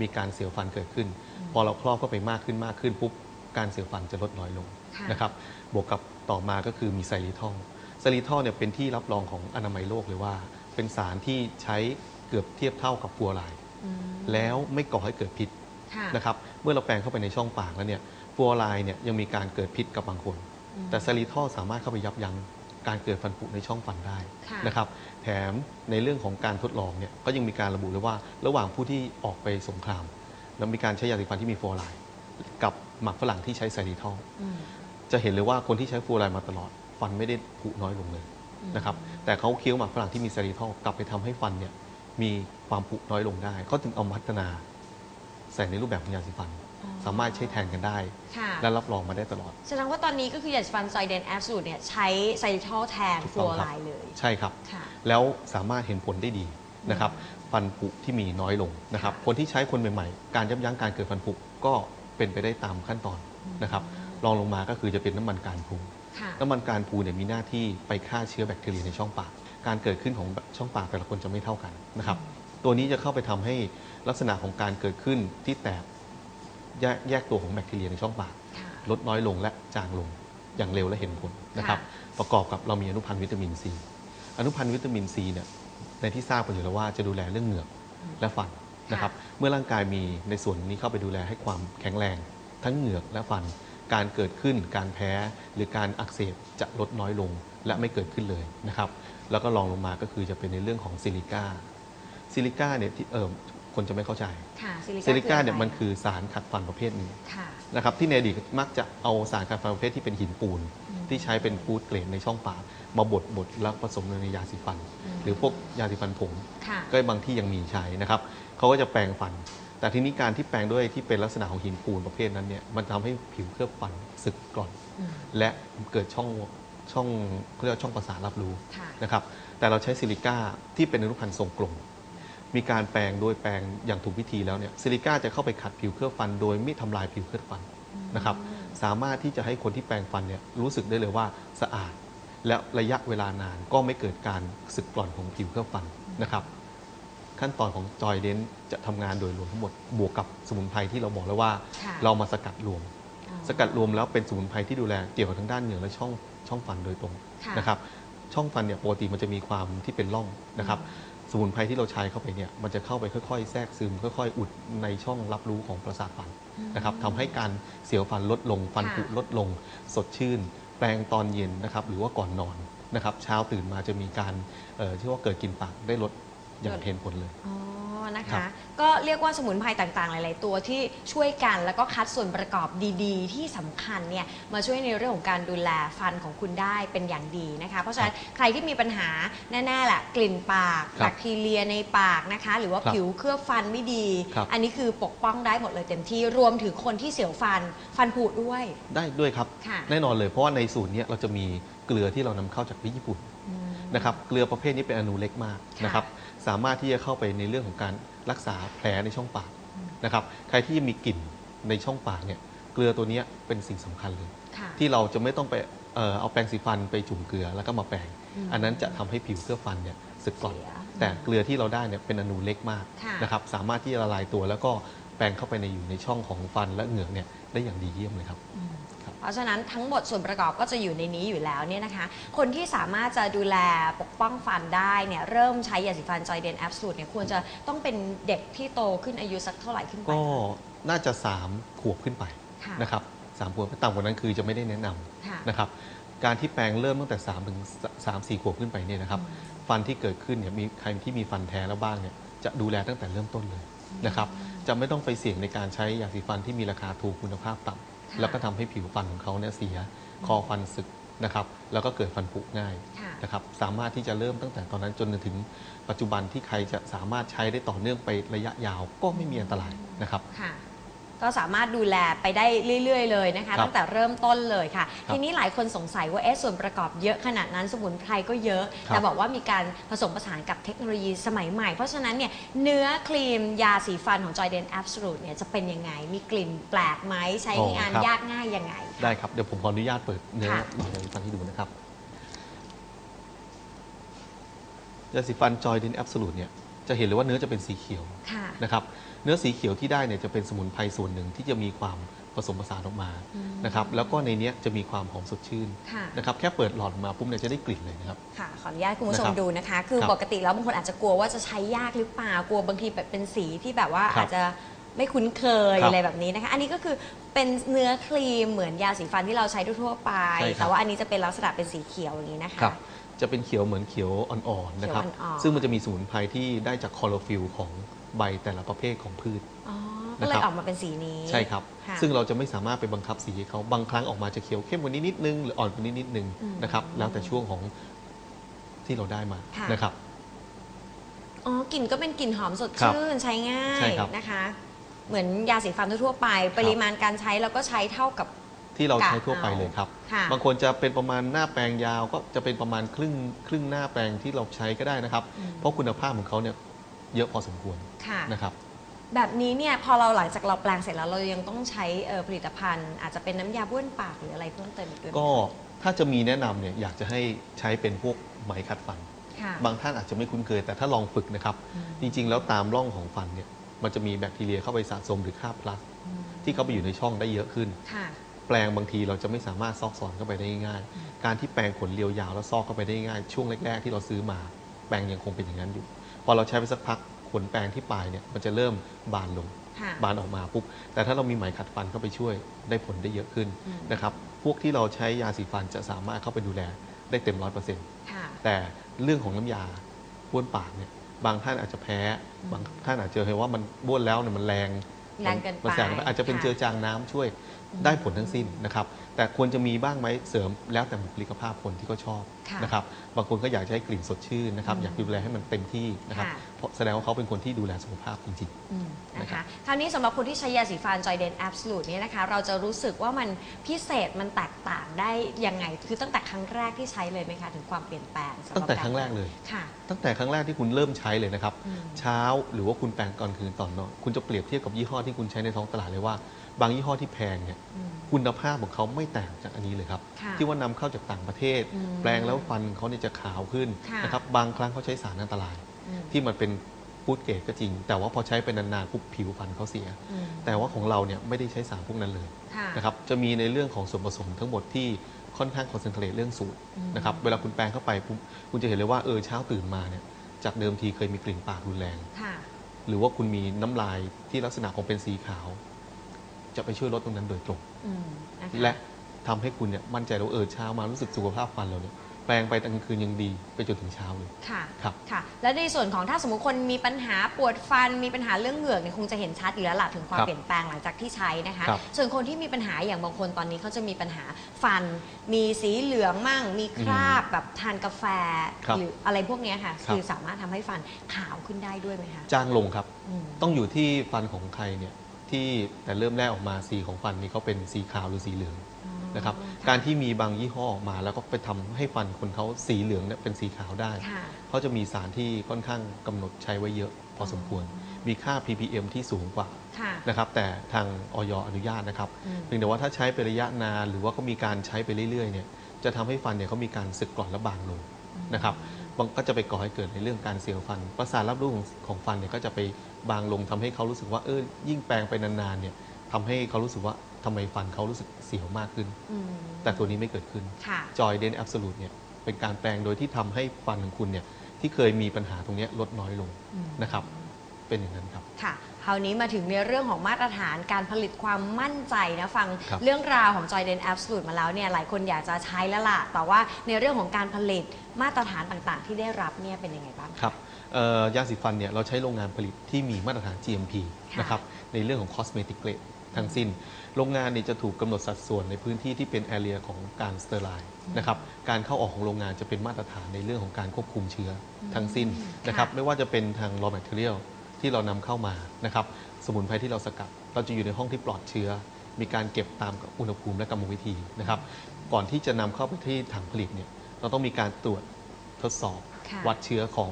มีการเสียวฟันเกิดขึ้น พอเราครอบเข้าไปมากขึ้นมากขึ้นปุ๊บการเสียวฟันจะลดน้อยลงค่ะนะครับบวกกับต่อมาก็คือมีไซริทอลไซริทอลเนี่ยเป็นที่รับรองของอนามัยโลกเลยว่า เป็นสารที่ใช้เกือบเทียบเท่ากับฟลูออไรด์อืมแล้วไม่ก่อให้เกิดพิษค่ะนะครับเมื่อเราแปลงเข้าไปในช่องปากแล้วเนี่ยฟลูออไรด์เนี่ยยังมีการเกิดพิษกับบางคนอืมแต่ไซริทอลสามารถเข้าไปยับยั้ง การเกิดฟันผุในช่องฟันได้ค่ะนะครับแถมในเรื่องของการทดลองเนี่ยก็ยังมีการระบุเลยว่า ระหว่างผู้ที่ออกไปสงคราม แล้วมีการใช้ยาสีฟันที่มีฟลูออไรด์กับหมักฝรั่งที่ใช้ไซริทอล อืม จะเห็นเลยว่าคนที่ใช้ฟลูออไรด์มาตลอด ฟันไม่ได้ผุน้อยลงเลยนะครับแต่เขาเคี้ยวหมักฝรั่งที่มีไซริทอลกลับไปทำให้ฟันเนี่ยมีความผุน้อยลงได้เขาถึงเอามาพัฒนาใส่ในรูปแบบของยาสีฟันอ๋อ สามารถใช้แทนกันได้ ค่ะ และรับรองมาได้ตลอด แสดงว่าตอนนี้ก็คือยาสีฟันซอยเดนแอฟสูตเนี่ยใช้ไซริทอลแทนถูกฟต้ลูองออครับไรด์เลย ใช่ครับ ค่ะ แล้วสามารถเห็นผลได้ดีนะครับ ฟันผุที่มีน้อยลงนะครับค่ะคนที่ใช้คนใหม่ๆ การยับยั้งการเกิดฟันผุก็เป็นไปได้ตามขั้นตอนนะครับรองลงมาก็คือจะเป็นน้ำมันการพูค่ะ น้ำมันการพูเนี่ยมีหน้าที่ไปฆ่าเชื้อแบคทีเรียในช่องปาก การเกิดขึ้นของช่องปากแต่ละคนจะไม่เท่ากันนะครับ ตัวนี้จะเข้าไปทำให้ลักษณะของการเกิดขึ้นที่แตก แยกแยกตัวของแบคทีเรียในช่องปากค่ะลดน้อยลงและจางลงอย่างเร็วและเห็นผลนะครับ ประกอบกับเรามีอนุพันธ์วิตามินซีอนุพันธ์วิตามินซีเนี่ยในที่ทราบกันอยู่แล้วว่าจะดูแลเรื่องเหงือกและฟันนะครับ เมื่อร่างกายมีในส่วนนี้เข้าไปดูแลให้ความแข็งแรง ทั้งเหงือกและฟัน การเกิดขึ้น การแพ้ หรือการอักเสบจะลดน้อยลงและไม่เกิดขึ้นเลยนะครับ แล้วก็รองลงมาก็คือจะเป็นในเรื่องของซิลิก้าซิลิก้าเนี่ยที่เออ คนจะไม่เข้าใจค่ะซิลิซิลิก้าคือเนี่ยอะไรมันคือสารขัดฟันประเภทหนึ่งค่ะนะครับที่ในอดีตมักจะเอาสารกันฟันประเภทที่เป็นหินปูน ที่ใช้เป็นฟูดเกรดในช่องปากมาบดบดแล้วผสมในยาสีฟัน หรือพวกยาสีฟันผงค่ะก็บางที่ยังมีใช้นะครับเขาก็จะแปรงฟัน แต่ทีนี้การที่แปรงด้วยที่เป็นลักษณะของหินปูนประเภทนั้นเนี่ยมันทำให้ผิวเคลือบฟันสึกกร่อนอืมและเกิดช่องช่องเขาเรียกว่าช่องประสาทรับรู้ค่ะนะครับแต่เราใช้ซิลิก้าที่เป็นอนุพันธ์ทรงกลม มีการแปรงโดยแปรงอย่างถูกวิธีแล้วเนี่ยซิลิก้าจะเข้าไปขัดผิวเคลือบฟัน โดยไม่ทำลายผิวเคลือบฟันนะครับสามารถที่จะให้คนที่แปรงฟันเนี่ยรู้สึกได้เลยว่าสะอาด และระยะเวลานานก็ไม่เกิดการสึกกร่อนของผิวเคลือบฟันนะครับ ขั้นตอนของจอยเดนจะทำงานโดยรวมทั้งหมดบวกกับสมุนไพรที่เราบอกแล้วว่าค่ะเรามาสกัดรวมอ๋อสกัดรวมแล้วเป็นสมุนไพรที่ดูแลเกี่ยวกับทางด้านเหงือกและช่องช่องฟันโดยตรงค่ะนะครับช่องฟันเนี่ยปกติมันจะมีความที่เป็นร่องนะครับส มุนไพรที่เราใช้เข้าไปเนี่ยมันจะเข้าไปค่อยๆ แทรกซึมค่อยๆ อุดในช่องรับรู้ของประสาทฟันนะครับทำให้การเสียวฟันลดลง ฟันผุค่ะลดลง สดชื่น แปรงตอนเย็นนะครับหรือว่าก่อนนอนนะครับเช้าตื่นมาจะมีการเอ่อที่ว่าเกิดกลินปากได้ลดอย่างเห็นผลเลยอ๋อ นะครัคะบก็เรียกว่าสมุนไพรต่างๆ หลาย ๆ ตัวที่ช่วยกันแล้วก็คัดส่วนประกอบดีๆ ที่สำคัญเนี่ยมาช่วยในเรื่องของการดูแลฟันของคุณได้เป็นอย่างดีนะคะ เพราะฉะนั้นใครที่มีปัญหาแน่ๆแหละกลิ่นปากครับแบคทีเรียในปากนะคะ หรือว่าครับผิวเคลือบฟันไม่ดี ครับ อันนี้คือปกป้องได้หมดเลยเต็มที่รวมถึงคนที่เสียวฟันฟันผุด้วย ได้ด้วยครับ ค่ะ แน่นอนเลยเพราะว่าในสูตรเนี้ยเราจะมีเกลือที่เรานำเข้าจากประเทศญี่ปุ่น อืม นะครับเกลือประเภทนี้เป็นอนูเล็กมากค่ะนะครับสามารถที่จะเข้าไปในเรื่องของการรักษาแผลในช่องปากนะครับใครที่มีกลิ่นในช่องปากเนี่ยเกลือตัวเนี้ยเป็นสิ่งสำคัญเลยค่ะที่เราจะไม่ต้องไปเอ่อเอาแปรงสีฟันไปจุ่มเกลือแล้วก็มาแปรงอืมอันนั้นจะทำให้ผิวเคลือบฟันเนี่ยสึกกร่อนเสียแต่เกลือที่เราได้เนี่ยเป็นอนูเล็กมากค่ะนะครับสามารถที่จะละลายตัวแล้วก็แปรงเข้าไปในอยู่ในช่องของฟันและเหงือกเนี่ยได้อย่างดีเยี่ยมเลยครับเพ ราะฉะนั้นทั้งหมดส่วนประกอบก็จะอยู่ในนี้อยู่แล้วเนี่ยนะคะ คนที่สามารถจะดูแลปกป้องฟันได้เนี่ยเริ่มใช้ยาสีฟันจอยเดนแอปสูตรเนี่ยควรจะต้องเป็นเด็กที่โตขึ้นอายุสักเท่าไหร่ขึ้นไปก็น่าจะ 3 ขวบขึ้นไปค่ะนะครับสามขวบต่ำกว่านั้นคือจะไม่ได้แนะนค่ะำนะครับการที่แปลงเริ่มตั้งแต่3ถึง3 4ขวบขึ้นไปเนี่ยนะครับฟันที่เกิดขึ้นเนี่ยมีใครที่มีฟันแท้แล้วบ้างเนี่ยจะดูแลตั้งแต่เริ่มต้นเลยนะครับจะไม่ต้องไปเสี่ยงในการใช้ยาสีฟันที่มีราคาถูกคุณภาพต่ำค่ะ แล้วก็ทำให้ผิวฟันของเขาเนี่ยเสียคอฟันสึกนะครับแล้วก็เกิดฟันผุง่ายค่ะนะครับสามารถที่จะเริ่มตั้งแต่ตอนนั้นจนถึงปัจจุบันที่ใครจะสามารถใช้ได้ต่อเนื่องไประยะยาวก็ไม่มีอันตรายนะครับค่ะ ก็สามารถดูแลไปได้เรื่อย ๆ เลยนะคะ ครับตั้งแต่เริ่มต้นเลยค่ะ ครับทีนี้หลายคนสงสัยว่าเอ๊ะส่วนประกอบเยอะขนาดนั้นสมุนไพรก็เยอะ ครับแต่บอกว่ามีการผสมผสานกับเทคโนโลยีสมัยใหม่ เพราะฉะนั้นเนี่ยเนื้อครีมยาสีฟันของ j o y d e n Absolute เนี่ยจะเป็นยังไง มีกลิ่นแปลกไหมใช้อ๋องานครับ ยากง่ายยังไง ได้ครับ เดี๋ยวผมขออนุญาตเปิดเนื้อค่ะยาสีฟันให้ดูนะครับยาสีฟันจอยดินแอบสูตเนี่ยจะเห็นเลยว่าเนื้อจะเป็นสีเขียวค่ะ นะครับ เนื้อสีเขียวที่ได้เนี่ยจะเป็นสมุนไพรส่วนหนึ่งที่จะมีความผสมผสานออกมานะครับแล้วก็ในเนี้ยจะมีความหอมสดชื่นค่ะนะครับแค่เปิดหลอดออกมาปุ๊บเนี่ยจะได้กลิ่นเลยนะครับค่ะขออนุญาตคุณผู้ชมนะครับดูนะคะ คือครับปกติแล้วบางคนอาจจะกลัวว่าจะใช้ยากหรือเปล่ากลัวบางทีแบบเป็นสีที่แบบว่าครับอาจจะไม่คุ้นเคยครับอะไรแบบนี้นะคะอันนี้ก็คือเป็นเนื้อครีมเหมือนยาสีฟันที่เราใช้ทั่วๆไปใช่ครับแต่ว่าอันนี้จะเป็นลักษณะเป็นสีเขียวอย่างนี้นะคะครับจะเป็นเขียวเหมือนเขียวอ่อนๆนะครับเขียวอ่อนๆซึ่งมันจะมีสมุนไพรที่ได้จากคลอโรฟิลของ ใบแต่ละประเภทของพืช อ๋อ ก็เลยนะครับ ออกมาเป็นสีนี้ ใช่ครับ ค่ะซึ่งเราจะไม่สามารถไปบังคับสีให้เขาบางครั้งออกมาจะเขียวเข้มกว่านี้นิดนึงหรืออ่อนกว่านี้นิดนึงอืมนะครับ แล้วแต่ช่วงของที่เราได้มาค่ะ นะครับ อ๋อกลิ่นก็เป็นกลิ่นหอมสดครับชื่นใช้ง่าใช่ยครับนะคะ เหมือนยาสีฟันทั่วๆไป ปริมาณการใช้เราก็ใช้เท่ากับ ที่เราใช้กะทั่วไปเอาเลยครับ ค่ะ บางคนจะเป็นประมาณหน้าแปลงยาวก็จะเป็นประมาณครึ่งครึ่งหน้าแปลงที่เราใช้ก็ได้นะครับอืมเพราะคุณภาพของเขาเนี่ย เยอะพอสมควรค่ะ นะครับ แบบนี้เนี่ยพอเราหลังจากเราแปลงเสร็จแล้วเรายังต้องใช้เอ่อผลิตภัณฑ์ อาจจะเป็นน้ำยาบ้วนปากหรืออะไรเพิ่มเติมอีกด้วยไหมก็ถ้าจะมีแนะนำเนี่ยอยากจะให้ใช้เป็นพวกไหมขัดฟัน ค่ะ บางท่านอาจจะไม่คุ้นเคย แต่ถ้าลองฝึกนะครับ อืมจริงๆ แล้วตามร่องของฟันเนี่ยมันจะมีแบคทีเรียเข้าไปสะสมหรือคราบพลัสอืมที่เข้าไปอยู่ในช่องได้เยอะขึ้น ค่ะ แปลงบางทีเราจะไม่สามารถซอกซอนเข้าไปได้ง่ายการที่แปลงขนเรียวยาวแล้วซอกเข้าไปได้ง่ายช่วงแรกๆที่เราซื้อมา แปลงยังคงเป็นอย่างนั้นอยู่ พอเราใช้ไปสักพักขนแปลงที่ปลายเนี่ยมันจะเริ่มบานลง ค่ะ บานออกมาปุ๊บแต่ถ้าเรามีไหมขัดฟันเข้าไปช่วยได้ผลได้เยอะขึ้นอืม นะครับพวกที่เราใช้ยาสีฟันจะสามารถเข้าไปดูแลได้เต็มร้อยเปอร์เซ็นต์ ค่ะ แต่เรื่องของน้ำยาบ้วนปากเนี่ยบางท่านอาจจะแพ้ บางท่านอาจจะเห็นว่ามันบ้วนแล้วเนี่ยมันแรง แรงเกินไปมัแสงอาจจะเป็นค่ะเจือจางน้ำช่วยได้ผลทั้งสิ้นนะครับ แต่ควรจะมีบ้างไหมเสริมแล้วแต่บุคลิกภาพคนที่ก็ชอบค่ะนะครับ บางคนก็อยากจะให้กลิ่นสดชื่นนะครับอืมอยากดูแลให้มันเต็มที่นะครับค่ะเพราะแสดงว่าเขาเป็นคนที่ดูแลสุขภาพจริง อืมนะนะครัคะบ คราวนี้สำหรับคนที่ใช้ยาสีฟันจอยเดนแอบสูตเนี่ยนะคะ เราจะรู้สึกว่ามันพิเศษมันแตกต่างได้ยังไง คือตั้งแต่ครั้งแรกที่ใช้เลยไหมคะถึงความเปลี่ยนแปลงสำหตั้รังบแต่ครั้งแรกเลย ค่ะ ตั้งแต่ครั้งแรกที่คุณเริ่มใช้เลยนะครับ อืม เช้าหรือว่าคุณแปรงก่อนคืนตอนนอนคุณจะเปรียบเทียบกับยี่ห้อที่คุณใช้ในท้องตลาดเลยว่า บางยี่ห้อที่แพงเนี่ยอืม คุณภาพของเขาไม่ต่างจากอันนี้เลยครับ ค่ะที่ว่านำเข้าจากต่างประเทศ อืมแปลงแล้วฟันเขาเนี่ยจะขาวขึ้นค่ะ นะครับบางครั้งเขาใช้สารอันตรายอืม ที่มันเป็นฟูดเกรดก็จริง แต่ว่าพอใช้ไปนานๆปุ๊บผิวฟันเขาเสียอืมแต่ว่าของเราเนี่ยไม่ได้ใช้สารพวกนั้นเลยค่ะนะครับจะมีในเรื่องของส่วนผสมทั้งหมดที่ค่อนข้างคอนเซนเทรตเรื่องสูตรอืมนะครับเวลาคุณแปรงเข้าไปปุ๊บคุณจะเห็นเลยว่าเออเช้าตื่นมาเนี่ยจากเดิมทีเคยมีกลิ่นปากรุนแรงค่ะหรือว่าคุณมีน้ำลายที่ลักษณะของเป็นสีขาว จะไปช่วยลดตรงนั้นโดยตรงอืมนะคะและทำให้คุณเนี่ยมั่นใจว่าเออเช้ามารู้สึกสุขภาพฟันเราเนี่ย แปลงไปตอนกลางคืนยังดี ไปจนถึงเช้าเลย ค่ะครับ ค่ะ และในส่วนของถ้าสมมติคนมีปัญหาปวดฟันมีปัญหาเรื่องเหงือกเนี่ยคงจะเห็นชัดอยู่แล้วล่ะถึงความครับเปลี่ยนแปลงหลังจากที่ใช้นะคะ ครับส่วนคนที่มีปัญหาอย่างบางคนตอนนี้เขาจะมีปัญหาฟัน มีสีเหลืองมั่ง มีคราบแบบทานกาแฟ ครับหรืออะไรพวกเนี้ยค่ะ ครับ คือสามารถทำให้ฟันขาวขึ้นได้ด้วยไหมคะจางลงครับ อืม ต้องอยู่ที่ฟันของใครเนี่ยที่แต่เริ่มแรกออกมาสีของฟันนี่เขาเป็นสีขาวหรือสีเหลือง นะครับอ๋อการที่มีบางยี่ห้อออกมา แล้วก็ไปทำให้ฟันคนเขาสีเหลืองเนี่ยเป็นสีขาวได้ค่ะเขาจะมีสารที่ค่อนข้างกำหนดใช้ไว้เยอะพอสมควร มีค่า ppm ที่สูงกว่าค่ะนะครับแต่ทางออยอนุญาตนะครับอืมเพียงแต่ว่าถ้าใช้เป็นระยะนานหรือว่าก็มีการใช้ไปเรื่อยๆเนี่ยจะทำให้ฟันเนี่ยเขามีการสึกกร่อนและบางลงนะครับบางก็จะไปก่อให้เกิดในเรื่องการเสียวฟัน ประสาทรับรู้ของของฟันเนี่ยก็จะไปบางลงทำให้เขารู้สึกว่าเออยิ่งแปลงไปนานๆเนี่ยทำให้เขารู้สึกว่า ทำไมฟันเขารู้สึกเสียวมากขึ้น อืมแต่ตัวนี้ไม่เกิดขึ้น ค่ะจอยเดนแอบสูตเนี่ยเป็นการแปลงโดยที่ทำให้ฟันของคุณเนี่ยที่เคยมีปัญหาตรงเนี้ยลดน้อยลงอืม นะครับ เป็นอย่างนั้นครับ ค่ะ คราวนี้มาถึงในเรื่องของมาตรฐานการผลิตความมั่นใจนะฟังครับเรื่องราวของ Joy Den Absolute มาแล้วเนี่ยหลายคนอยากจะใช้แล้วล่ะ แต่ว่าในเรื่องของการผลิตมาตรฐานต่างๆ ที่ได้รับเนี่ยเป็นยังไงบ้าง ครับเอ่อยาสีฟันเนี่ยเราใช้โรงงานผลิตที่มีมาตรฐาน GMP ค่ะ นะครับในเรื่องของ cosmetic grade ทั้งสิ้น โรงงานเนี่ยจะถูกกำหนดสัดส่วนในพื้นที่ที่เป็น area ของการสเตอร์ไลน์นะครับการเข้าออกของโรงงานจะเป็นมาตรฐานในเรื่องของการควบคุมเชื้ออทั้งสิ้นนะครับไม่ว่าจะเป็นทาง raw material ที่เรานำเข้ามานะครับสมุนไพรที่เราสกัด เราจะอยู่ในห้องที่ปลอดเชื้อ มีการเก็บตามอุณหภูมิและกรรมวิธีนะครับก่อนที่จะนำเข้าไปที่ถังผลิตเนี่ยเราต้องมีการตรวจทดสอบค่ะวัดเชื้อของ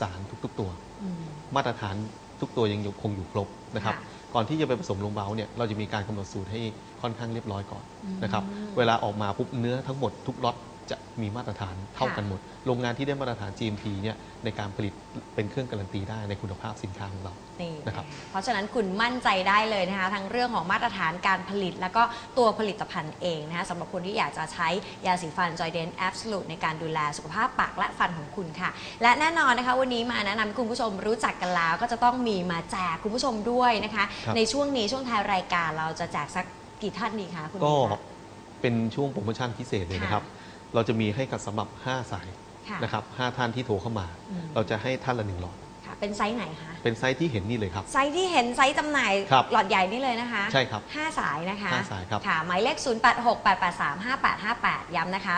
สารทุกๆตัวอืมมาตรฐาน ทุกตัวยังอยู่คงอยู่ครบนะครับค่ะก่อนที่จะไปผสมลงเบาเนี่ยเราจะมีการกำหนดสูตรให้ค่อนข้างเรียบร้อยก่อนอืมนะครับเวลาออกมาปุ๊บเนื้อทั้งหมดทุกล็อต จะมีมาตรฐานเท่ากันหมด โรงงานที่ได้มาตรฐาน GMP เนี่ยในการผลิตเป็นเครื่องการันตีได้ในคุณภาพสินค้าของเรานี่นะครับ เพราะฉะนั้นคุณมั่นใจได้เลยนะคะทั้งเรื่องของมาตรฐานการผลิต แล้วก็ตัวผลิตภัณฑ์เองนะคะสำหรับคนที่อยากจะใช้ยาสีฟันจอยเดนแอบสูตในการดูแลสุขภาพปากและฟันของคุณค่ะ และแน่นอนนะคะวันนี้มาแนะนำให้คุณผู้ชมรู้จักกันแล้วก็จะต้องมีมาแจกคุณผู้ชมด้วยนะคะครับในช่วงนี้ช่วงท้ายรายการเราจะแจกสักกี่ท่านดีคะคุณก็วีระเป็นช่วงโปรโมชั่นพิเศษเลยนะครับ เราจะมีให้กับสำหรับ 5 สายค่ะนะครับ5ท่านที่โทรเข้ามาอืมเราจะให้ท่านละหนึ่งหลอดค่ะ เป็นไซส์ไหนคะ เป็นไซส์ที่เห็นนี่เลยครับ ไซส์ที่เห็นไซส์จำหน่ายครับหลอดใหญ่นี่เลยนะคะใช่ครับ5สายนะคะห้าสายครับค่ะหมายเลข 0868835858 ย้ำนะคะ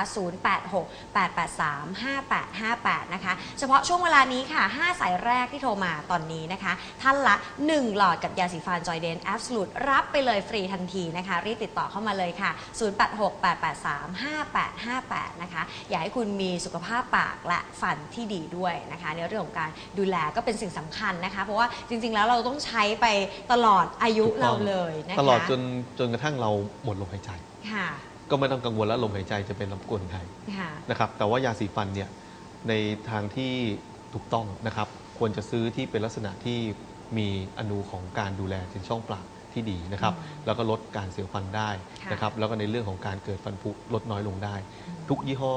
0868835858 นะคะ เฉพาะช่วงเวลานี้ค่ะ 5 สายแรกที่โทรมาตอนนี้นะคะ ท่านละ 1 หลอดกับยาสีฟันจอยเดนแอบสูตรับไปเลยฟรีทันทีนะคะ รีบติดต่อเข้ามาเลยค่ะ 0868835858 นะคะ อยากให้คุณมีสุขภาพปากและฟันที่ดีด้วยนะคะ ในเรื่องของการดูแลก็เป็นสิ่งสำคัญนะคะ เพราะว่าจริง ๆ แล้วเราต้องใช้ไปตลอดอายุถูกต้เราอง เลยนะคะตลอดจนจนกระทั่งเราหมดลมหายใจ ค่ะก็ไม่ต้องกังวลแล้วลมหายใจจะเป็นรบกวนใครค่ะนะครับแต่ว่ายาสีฟันเนี่ยในทางที่ถูกต้องนะครับ ควรจะซื้อที่เป็นลักษณะที่มีอนูของการดูแลถึงช่องปากที่ดีนะครับอืมแล้วก็ลดการเสียวฟันได้ค่ะนะครับ แล้วก็ในเรื่องของการเกิดฟันผุลดน้อยลงได้อืมทุกยี่ห้อ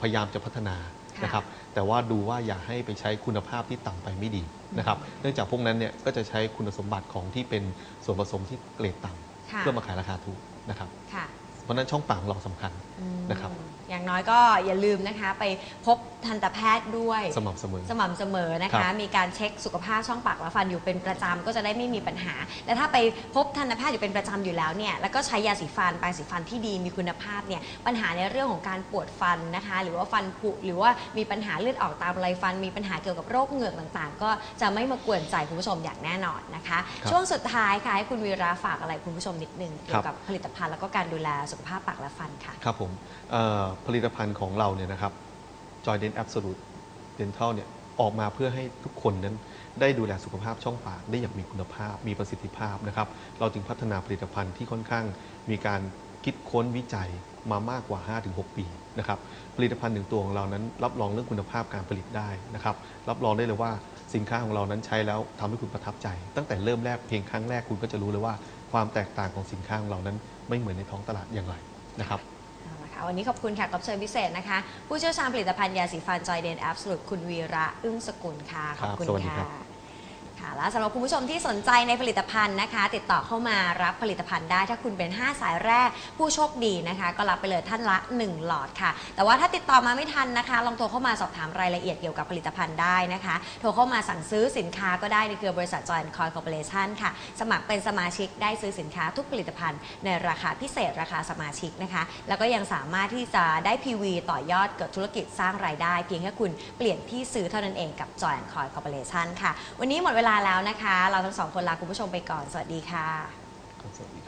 พยายามจะพัฒนาค่ะ นะครับแต่ว่าดูว่าอย่าให้ไปใช้คุณภาพที่ต่ำไปไม่ดีนะครับเนื่องจากพวกนั้นเนี่ยก็จะใช้คุณสมบัติของที่เป็นส่วนผสมที่เกรดต่ำค่ะเพื่อมาขายราคาถูกนะครับค่ะเพราะฉะนั้นช่องปากของเราสำคัญอืม นะครับ อย่างน้อยก็อย่าลืมนะคะ ไปพบทันตแพทย์ด้วย สม่ำเสมอ สม่ำเสมอนะครัคะ บมีการเช็คสุขภาพช่องปากและฟันอยู่เป็นประจำก็จะได้ไม่มีปัญหา และถ้าไปพบทันตแพทย์อยู่เป็นประจำอยู่แล้วเนี่ยแล้วก็ใช้ยาสีฟันแปรงสีฟันที่ดีมีคุณภาพเนี่ยปัญหาในเรื่องของการปวดฟันนะคะ หรือว่าฟันผุหรือว่ามีปัญหาเลือดออกตามไรฟัน มีปัญหาเกี่ยวกับโรคเหงือกต่างๆ ก็จะไม่มากวนใจคุณผู้ชมอย่างแน่นอนนะคะ ครับช่วงสุดท้ายค่ะให้คุณวีระฝากอะไรคุณผู้ชมนิดนึงเกี่ยวครักับบผลิตภัณฑ์แล้วก็การดูแลสุขภาพปากและฟันค่ะ ครับผมเอ่อผลิตภัณฑ์ของเราเนี่ยนะครับ Joy Dent Absolute Dental เนี่ยออกมาเพื่อให้ทุกคนนั้นได้ดูแลสุขภาพช่องปากได้อย่างมีคุณภาพ มีประสิทธิภาพนะครับ เราจึงพัฒนาผลิตภัณฑ์ที่ค่อนข้างมีการคิดค้นวิจัยมามากกว่า 5-6 ปีนะครับ ผลิตภัณฑ์หนึ่งตัวของเรานั้นรับรองเรื่องคุณภาพการผลิตได้นะครับ รับรองได้เลยว่าสินค้าของเรานั้นใช้แล้วทำให้คุณประทับใจ ตั้งแต่เริ่มแรกเพียงครั้งแรกคุณก็จะรู้เลยว่าความแตกต่างของสินค้าของเรานั้นไม่เหมือนในท้องตลาดอย่างไรนะครับ วันนี้ขอบคุณแขกรับเชิญพิเศษนะคะ ผู้เชี่ยวชาญผลิตภัณฑ์ยาสีฟันจอยเดนแอบสูตคุณวีระอึ้งสกุลค่ะ ขอบคุณครับสวัสดีค่ะครับค่ะ และสำหรับคุณผู้ชมที่สนใจในผลิตภัณฑ์นะคะ ติดต่อเข้ามารับผลิตภัณฑ์ได้ ถ้าคุณเป็น 5 สายแรกผู้โชคดีนะคะ ก็รับไปเลยท่านละ 1 หลอดค่ะ แต่ว่าถ้าติดต่อมาไม่ทันนะคะ ลองโทรเข้ามาสอบถามรายละเอียดเกี่ยวกับผลิตภัณฑ์ได้นะคะ โทรเข้ามาสั่งซื้อสินค้าก็ได้ในเครือบริษัทจอยคอยคอร์ปอเรชันค่ะ สมัครเป็นสมาชิกได้ซื้อสินค้าทุกผลิตภัณฑ์ในราคาพิเศษราคาสมาชิกนะคะ แล้วก็ยังสามารถที่จะได้ PV ต่อยอดเกิดธุรกิจสร้างรายได้ เพียงแค่คุณเปลี่ยนที่ซื้อเท่านั้นเองกับ Joy Coy Corporation ค่ะ วันนี้หมดเวลาแล้วนะคะ เราทั้งสองคนลาคุณผู้ชมไปก่อน สวัสดีค่ะสวัสดี